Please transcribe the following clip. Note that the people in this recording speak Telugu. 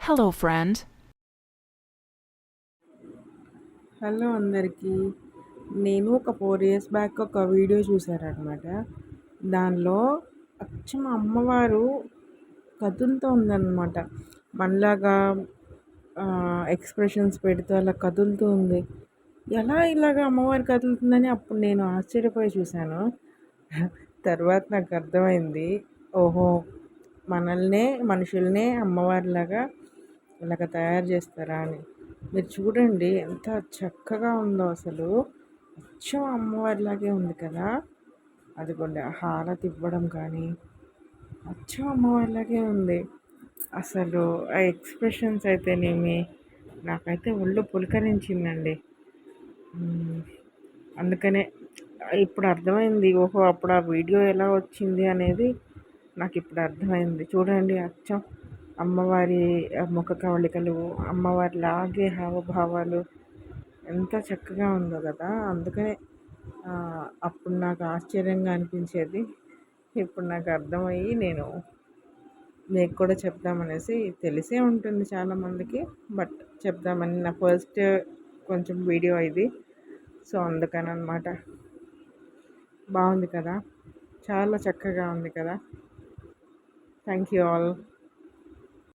హలో ఫ్రెండ్ హలో అందరికీ. నేను ఒక ఫోర్ ఇయర్స్ బ్యాక్ ఒక వీడియో చూసారనమాట దానిలో అచ్చం అమ్మవారు కదులుతూ ఉందన్నమాట. మనలాగా ఎక్స్ప్రెషన్స్ పెడుతూ అలా కదులుతూ ఉంది. ఎలా ఇలాగ అమ్మవారు కదులుతుందని అప్పుడు నేను ఆశ్చర్యపోయి చూశాను. తర్వాత నాకు అర్థమైంది. ఓహో మనల్నే మనుషుల్నే అమ్మవారిలాగా ఇలాగ తయారు చేస్తారా అని. మీరు చూడండి ఎంత చక్కగా ఉందో అసలు. అచ్చం అమ్మవారిలాగే ఉంది కదా. అదిగోండి హారతి ఇవ్వడం కానీ. అచ్చం అమ్మవారిలాగే ఉంది. అసలు ఆ ఎక్స్ప్రెషన్స్ అయితేనేమి నాకైతే ఒళ్ళు పులకరించిందండి. అందుకనే ఇప్పుడు అర్థమైంది ఓహో అప్పుడు ఆ వీడియో ఎలా వచ్చింది అనేది నాకు ఇప్పుడు అర్థమైంది. చూడండి అచ్చం. అమ్మవారి ముఖ కవళికలు అమ్మవారి లాగే హావభావాలు ఎంత చక్కగా ఉందో కదా! అందుకనే అప్పుడు నాకు ఆశ్చర్యంగా అనిపించేది. ఇప్పుడు నాకు అర్థమయ్యి నేను మీకు కూడా చెప్దామనేసి తెలిసే ఉంటుంది చాలామందికి బట్ చెప్దామని నా ఫస్ట్ కొంచెం వీడియో ఇది. సో అందుకని అనమాట బాగుంది కదా! చాలా చక్కగా ఉంది కదా! Thank you all.